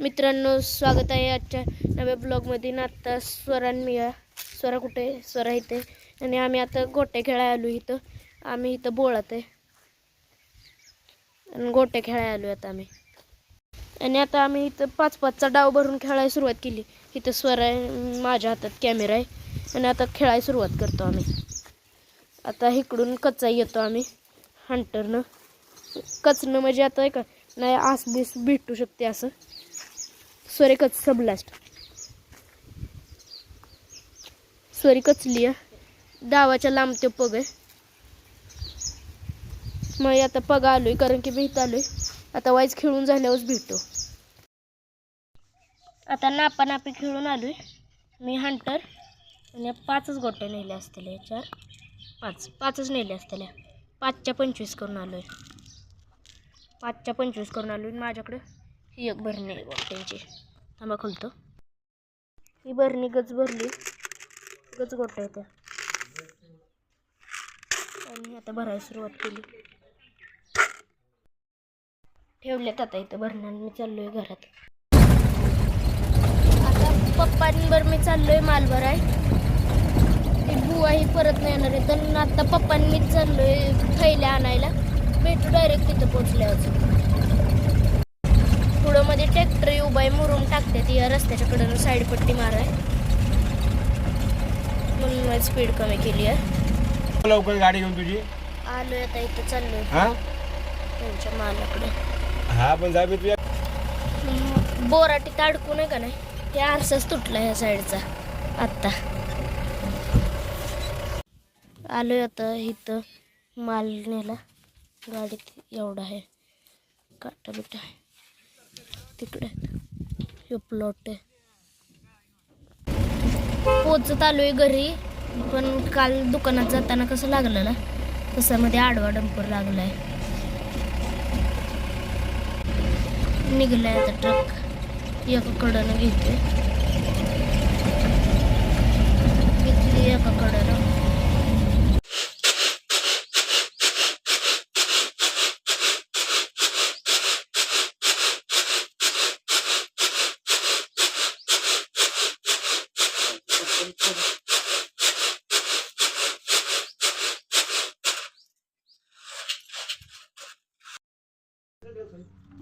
मित्रांनो स्वागत आहे आजच्या नव्या ब्लॉगमध्ये. ना आत्ता स्वरान मी स्वरा कुठे स्वरा इथे. आणि आम्ही आता गोट्या खेळाय आलो इथं. आम्ही इथं बोळत आहे. आणि गोट्या खेळायला आलो आता आम्ही. आणि आता आम्ही इथं पाच पाचचा डाव भरून खेळायला सुरुवात केली. इथं स्वरा आहे माझ्या हातात कॅमेरा आहे. आणि आता खेळायला सुरुवात करतो आम्ही. आता इकडून कच्चा येतो आम्ही. हंटरनं. कचनं म्हणजे आता आहे का? नाही आसबीस भेटू शकते असं. स्वरी कच सबलास्ट सोरी कचली आहे डावाच्या लांब ते पग आहे मग आता पग आलोय कारण की भीत आलोय. आता वाईज खेळून झाल्यावरच भेटतो आता नापा नापी खेळून आलोय. मी हंटर आणि पाचच गोट्या नेल्या असतील या चार पाच. पाचच नेल्या असतील. पाचच्या पंचवीस करून आलोय. पाचच्या पंचवीस करून आलो माझ्याकडे ही एक भरणी आहे गोट्यांची थांबा खोलतो. ही भरणी गच भरली. गच गोट्या येत्या आणि आता भरायला सुरुवात केली. ठेवल्यात आता इथं भरणार मी चाललोय घरात. आता पप्पांवर मी चाललोय माल भराय ती बुवा ही परत नाही येणार आहे. तर आता पप्पांनी मीच चाललोय थैल्या आणायला. भेटू डायरेक्ट तिथं पोचल्यावर पुढं मध्ये ट्रॅक्टर उभा आहे मुरुम टाकते ती. या रस्त्याच्या कडनं साईड पट्टी माराय. म्हणून माझी स्पीड कमी केली आहे. लवकर गाडी घेऊन तुझी? आलोय आता इथं चाललोय. हा? त्यांच्या मालाकडे हा पण जाबी तुझ्या बोराटीत अडकू नये का नाही ते आरसाच तुटला ह्या साईडचा आत्ता. आलोय आता इथं. माल नेला. गाडीत एवढा आहे. काटा बिटा आहे तिकडे. हे प्लॉट आहे. पोचत आलोय घरी पण काल दुकानात जाताना कसं लागलं ना? मध्ये आडवा डंपर लागलाय. निघलाय आता ट्रक. एकाकडनं घेते घेतली एकाकडनं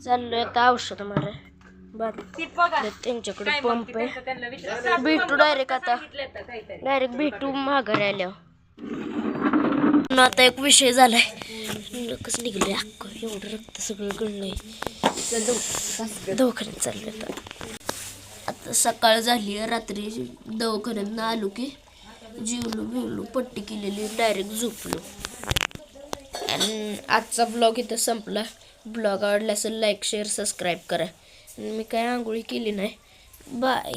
चाललोय आता औषध मारा त्यांच्याकडे पंप आहे. भेटू डायरेक्ट आता. डायरेक्ट भेटू माघारी आल्यावर. आता एक विषय झालाय. कसं निघलंय अक्क एवढं रक्त सगळं गळलंय दवाखान्यात चाललंय आता. आता सकाळ झाली रात्री दवाखान्यात आलो की जिवलो बिवलो पट्टी केलेली डायरेक्ट झोपलो. आणि आजचा ब्लॉग इथं संपला. ब्लॉग आवडला असेल लाईक शेअर सबस्क्राईब करा. आणि मी काय आंघोळी केली नाही. बाय